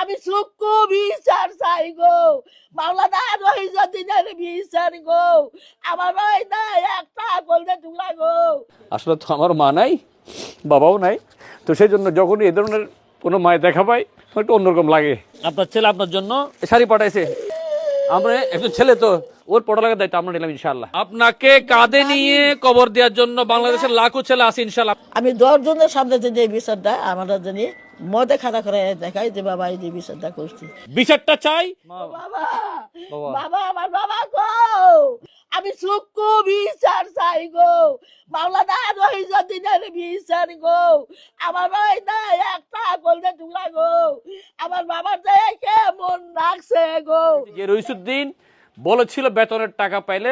আমি সুক্কু বিচার চাই গো। মাওলানা রহিজুদ্দিনের বিচার গো। আমার ওই না একটা বলতে টুকরা গো। আসলে তো আমার মা নাই বাবাও নাই। তো সেই জন্য যখনই এই ধরনের কোনো মায়ের দেখা পাই একটু অন্যরকম লাগে। আপনার ছেলে আপনার জন্য শাড়ি পাঠাইছে। আমরা একজন ছেলে তো ওর পড়ালেখার দায়িত্ব আমরা নিলাম ইনশাল্লাহ আপনাকে কাঁধে নিয়ে কবর দেওয়ার জন্য বাংলাদেশের লাখো ছেলে আছে ইনশাল্লাহ আমি দশজনের সামনে যে এই বিচারটা আমরা জানি মদে খাতা করে দেখাই যে বাবা এই যে বিচারটা করছি। বিচারটা চাই? বাবা বাবা। বাবা আমার বাবা গো! আমি সুক্কু বিচার চাই গো। মাওলানা রহিজুদ্দিনের বিচার গো। আমার ওই না একটা বলতে টুকরা গো। আমার বাবার দেখে মন রাখছে গো। যে রইসুদ্দিন বলেছিল বেতনের টাকা পাইলে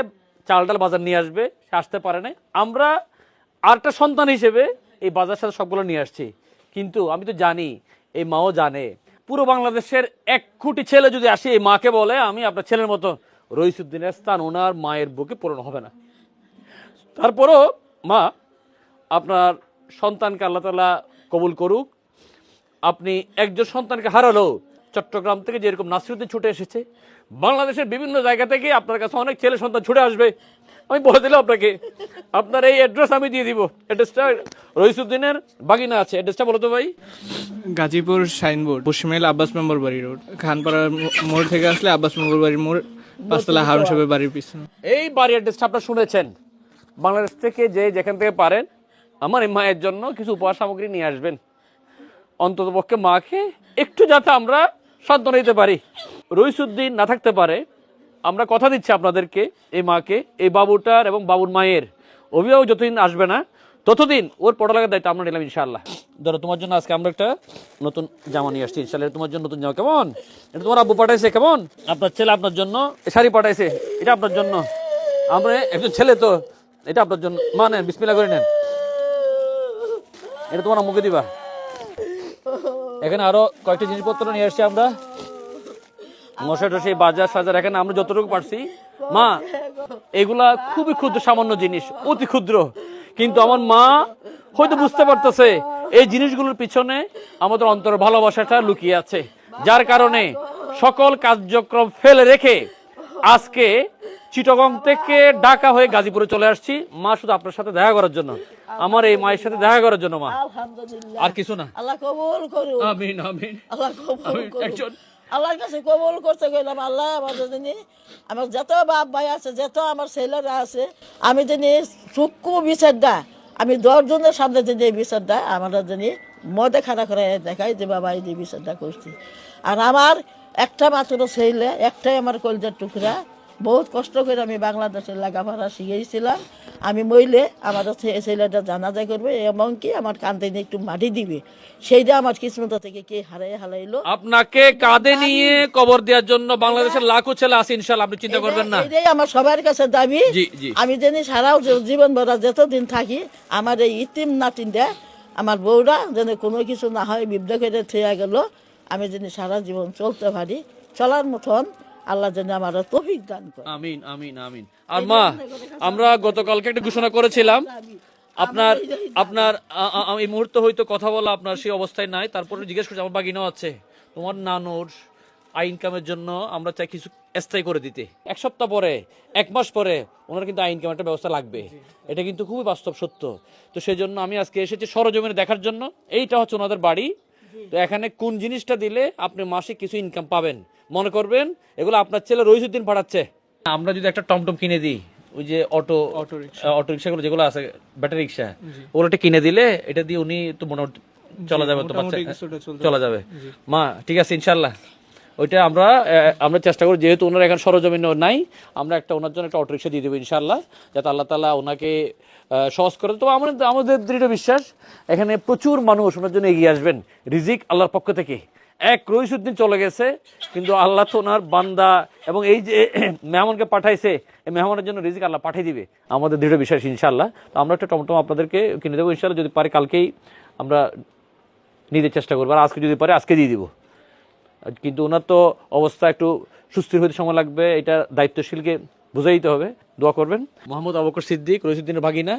চাল ডাল বাজার নিয়ে আসবে সে আসতে পারে নাই। আমরা আরেকটা সন্তান হিসেবে এই বাজার সাথে সবগুলো নিয়ে আসছি। কিন্তু আমি তো জানি, এই মাও জানে। পুরো বাংলাদেশের এক কোটি ছেলে যদি আসে, এই মাকে বলে, আমি আপনার ছেলের মতো রইসুদ্দিনের স্থান, ওনার মায়ের বুকে পূরণ হবে না। তারপরও মা, আপনার সন্তানকে আল্লাহ তালা কবুল করুক। আপনি একজন সন্তানকে হারালো চট্টগ্রাম থেকে যেরকম নাসিরুদ্দিন ছুটে এসেছে বাংলাদেশের বিভিন্ন জায়গা থেকে আপনার কাছে অনেক ছেলে সন্তান ছুটে আসবে। আমি বলে দিলাম আপনাকে আপনার এই অ্যাড্রেস আমি দিয়ে দিব। অ্যাড্রেসটা রইসুদ্দিনের বাগিনা আছে। অ্যাড্রেসটা বলো তো ভাই। গাজীপুর সাইনবোর্ড পশ্চিমাইল আব্বাস মেম্বার বাড়ি রোড। খানপাড়ার মোড় থেকে আসলে আব্বাস মেম্বার বাড়ির মোড় পাঁচতলা হারুন সাহেবের বাড়ির পিছনে। এই বাড়ি অ্যাড্রেসটা আপনারা শুনেছেন। বাংলাদেশ থেকে যে যেখান থেকে পারেন আমার এই মায়ের জন্য কিছু উপহার সামগ্রী নিয়ে আসবেন। অন্তত পক্ষে মাকে একটু যাতে আমরা সান্ত্বনা দিতে পারি। রইসুদ্দিন না থাকতে পারে। আমরা কথা দিচ্ছি আপনাদেরকে, এই মাকে, এই বাবুটার এবং বাবুর মায়ের। অভিভাবক যতদিন আসবে না, ততদিন ওর পড়ালেখার দায়িত্ব আমরা নিলাম ইনশাআল্লাহ। ধরো, তোমার জন্য আজকে আমরা একটা নতুন জামা নিয়ে আসছি। ইনশাআল্লাহ এটা তোমার জন্য নতুন জামা। কেমন? এটা তোমার আব্বু পাঠাইছে, কেমন? আপনার ছেলে আপনার জন্য শাড়ি পাঠাইছে, এটা আপনার জন্য। আমরা একজন ছেলে তো, এটা আপনার জন্য। মা নেন বিসমিল্লা করে নেন। এটা তোমার মুখে দিবা। এখানে আরও কয়েকটা জিনিসপত্র নিয়ে আসছি আমরা। মশা টসে বাজার সাজার, এখানে আমরা যতটুকু পারছি। মা, এগুলা খুবই ক্ষুদ্র, সামান্য জিনিস, অতি ক্ষুদ্র। কিন্তু আমার মা হয়তো বুঝতে পারতেছে, এই জিনিসগুলোর পিছনে আমাদের অন্তর ভালোবাসাটা লুকিয়ে আছে। যার কারণে সকল কার্যক্রম ফেলে রেখে আজকে চিটগং থেকে ঢাকা হয়ে গাজীপুরে চলে আসছি। মা শুধু আপনার সাথে দেখা করার জন্য। আমার এই মায়ের সাথে দেখা করার জন্য মা। আলহামদুলিল্লাহ। আর কিছু না। আল্লাহ কবুল করুন আমিন আমিন। আল্লাহ কবুল করুন একজন- আল্লাহর কাছে কবুল করতে গেলাম। আল্লাহ আমাদের যিনি আমার যত বাপ ভাই আছে যত আমার ছেলেরা আছে আমি যিনি চুক্কু বিচারটা আমি দশজনের সামনে যিনি এই বিচারটা আমরা যিনি মদে খাতা করে দেখাই যে বাবা এই যে বিচারটা করছি। আর আমার একটা মাত্র ছেলে একটাই আমার কলজার টুকরা। বহুত কষ্ট করে আমি বাংলাদেশের লেখাপড়া শিখেছিলাম। আমি মইলে আমার ছেলেটা জানাজা করবে এমনকি আমার কাঁধে নিয়ে একটু মাটি দিবে। সেইটা আমার কিসমত থেকে কে হারাই হারাইলো। আপনাকে কাঁধে নিয়ে কবর দেওয়ার জন্য বাংলাদেশের লাখো ছেলে আছে ইনশাল্লাহ আপনি চিন্তা করবেন না। এটাই আমার সবার কাছে দাবি। আমি জানি সারা জীবন ভরা যতদিন থাকি আমার এই ইতিম নাতিনটা আমার বউরা যেন কোনো কিছু না হয় বিবদা করে থেয়া গেল। আমি জানি সারা জীবন চলতে পারি। চলার মতন আল্লাহ যেন আমার তফিক দান করে। আমিন আমিন আমিন। আর মা আমরা গতকালকে একটা ঘোষণা করেছিলাম। আপনার আপনার এই মুহূর্তে হয়তো কথা বলা আপনার সেই অবস্থায় নাই। তারপরে জিজ্ঞেস করছি আমার বাগিনাও আছে। তোমার নানুর আই ইনকামের জন্য আমরা চাই কিছু স্থায়ী করে দিতে। এক সপ্তাহ পরে এক মাস পরে ওনার কিন্তু আই ইনকামের একটা ব্যবস্থা লাগবে। এটা কিন্তু খুবই বাস্তব সত্য। তো সেই জন্য আমি আজকে এসেছি সরজমিনে দেখার জন্য। এইটা হচ্ছে ওনাদের বাড়ি। তো এখানে কোন জিনিসটা দিলে আপনি মাসে কিছু ইনকাম পাবেন? মনে করবেন এগুলো আপনার ছেলে রইসুদ্দিন পাঠাচ্ছে। আমরা যদি একটা টমটম কিনে দিই ওই যে অটো অটো রিক্সা। অটো রিক্সাগুলো যেগুলো আছে ব্যাটারি রিক্সা ওগুলোটা কিনে দিলে এটা দিয়ে উনি তো মোটামুটি চলা যাবে তো চলা যাবে। মা ঠিক আছে ইনশাল্লাহ ওইটা আমরা আমরা চেষ্টা করি যেহেতু ওনার এখন সরজমিন নাই, আমরা একটা ওনার জন্য একটা অটোরিক্সা দিয়ে দেবো ইনশাল্লাহ যাতে আল্লাহ তালা ওনাকে সহজ করে তো আমাদের আমাদের দৃঢ় বিশ্বাস, এখানে প্রচুর মানুষ ওনার জন্য এগিয়ে আসবেন। রিজিক আল্লাহর পক্ষ থেকে। এক রইসুদ্দিন চলে গেছে, কিন্তু আল্লাহ তো ওনার বান্দা, এবং এই যে, মেহমানকে পাঠাইছে, এই মেহমানের জন্য রিজিক আল্লাহ পাঠিয়ে দিবে। আমাদের দৃঢ় বিশ্বাস ইনশাল্লাহ তো আমরা একটা টমটম আপনাদেরকে কিনে দেবো ইনশাল্লাহ যদি পারে কালকেই আমরা নিতে চেষ্টা করব। আর আজকে যদি পারে, আজকে দিয়ে দিব। কিন্তু ওনার তো অবস্থা একটু সুস্থির হতে সময় লাগবে, এটা দায়িত্বশীলকে বুঝাই দিতে হবে। দোয়া করবেন। মোহাম্মদ আবকর সিদ্দিক রশিদ্দিনের ভাগিনা।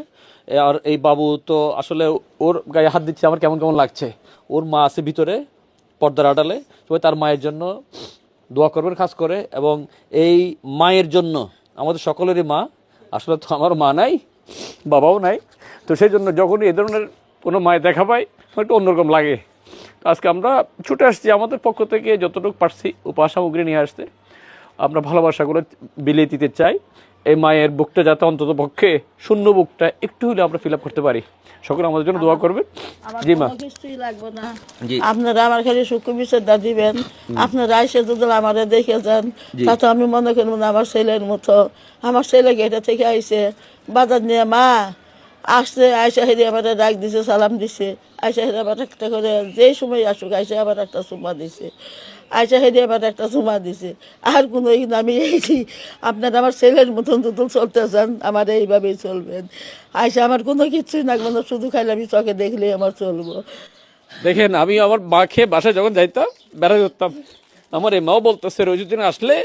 আর এই বাবু তো আসলে ওর গায়ে হাত দিচ্ছে, আমার কেমন কেমন লাগছে। ওর মা আছে ভিতরে, পর্দার আড়ালে। সবাই তার মায়ের জন্য দোয়া করবেন, খাস করে। এবং এই মায়ের জন্য, আমাদের সকলেরই মা, আসলে তো আমার মা নাই, বাবাও নাই। তো সেই জন্য যখনই এ ধরনের কোনো মায়ের দেখা পাই একটু অন্যরকম লাগে। আজকে আমরা ছুটে আসছি আমাদের পক্ষ থেকে যতটুকু পারছি উপহার সামগ্রী নিয়ে আসতে। আমরা ভালোবাসাগুলো বিলিয়ে দিতে চাই। এই মায়ের বুকটা যাতে অন্তত পক্ষে শূন্য বুকটা একটু হলে আমরা ফিল আপ করতে পারি। সকলে আমাদের জন্য দোয়া করবেন। জি মা। কোনো কিছুই লাগবে না। জি। আপনারা আমার খালি সুখ বিচারটা দিবেন। আপনারা এসে যদি আমারে দেখে যান তাতে আমি মনে করব না আমার ছেলের মতো। আমার ছেলে গেটে থেকে আইসে বাজার নিয়ে মা আসছে আয়সা হেরি আমার ডাক দিছে, সালাম দিছে। আয়সা হেরি আবার একটা করে যেই সময় আসুক আয়সা আবার একটা চুমা দিছে। আয়সা হেরি আবার একটা চুমা দিছে। আর কোনো এই আমি এইছি আপনার আমার ছেলের মতন যদি চলতে চান, আমার এইভাবেই চলবেন। আয়সা আমার কোনো কিছুই না কোনো শুধু খাইলে আমি চোখে দেখলেই আমার চলবো। দেখেন, আমি আমার মাকে বাসায় যখন যাইতাম বেড়া যেতাম। আমার এমাও মাও বলতেছে দিন আসলে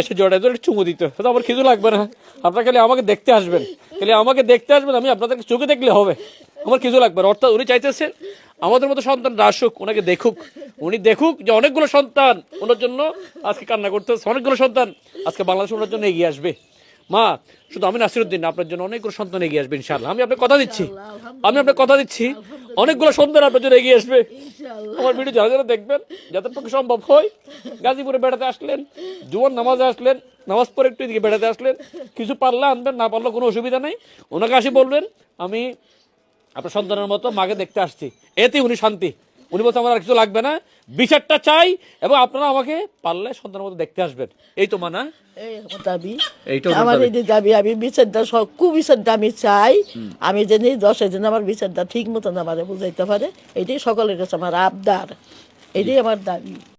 এসে জড়ায় ধরে চুমু দিতে হবে। আমার কিছু লাগবে না। আপনার খালি আমাকে দেখতে আসবেন। খালি আমাকে দেখতে আসবেন, আমি আপনাদেরকে চোখে দেখলে হবে। আমার কিছু লাগবে না। অর্থাৎ উনি চাইতেছে, আমাদের মতো সন্তান আসুক ওনাকে দেখুক। উনি দেখুক যে অনেকগুলো সন্তান, ওনার জন্য আজকে কান্না করতেছে, অনেকগুলো সন্তান আজকে বাংলাদেশ ওনার জন্য এগিয়ে আসবে। মা শুধু আমি নাসিরুদ্দিন আপনার জন্য অনেকগুলো সন্তান এগিয়ে আসবে ইনশাআল্লাহ। আমি আপনাকে কথা দিচ্ছি। আমি আপনাকে কথা দিচ্ছি। অনেকগুলো সন্তান আপনার জন্য এগিয়ে আসবে। আমার ভিডিও যারা যারা দেখবেন যাদের পক্ষে সম্ভব হয় গাজীপুরে বেড়াতে আসলেন জুয়ান নামাজে আসলেন নামাজ পরে একটু এদিকে বেড়াতে আসলেন কিছু পারলে আনবেন না পারলে কোনো অসুবিধা নেই। ওনাকে আসি বলবেন আমি আপনার সন্তানের মতো মাকে দেখতে আসছি। এতে উনি শান্তি। উনি বলছে আমার আর কিছু লাগবে না। বিচারটা চাই এবং আপনারা আমাকে পারলে সন্তানের মতো দেখতে আসবেন। এই তো মানা। দাবি। আমার দাবি। এই যে দাবি আমি বিচারটা সব কুবিচারটা আমি চাই। আমি যেন দশের দিন আমার বিচারটা ঠিক মতন আমার বুঝাইতে পারে এটাই সকলের কাছে আমার আবদার। এটাই আমার দাবি।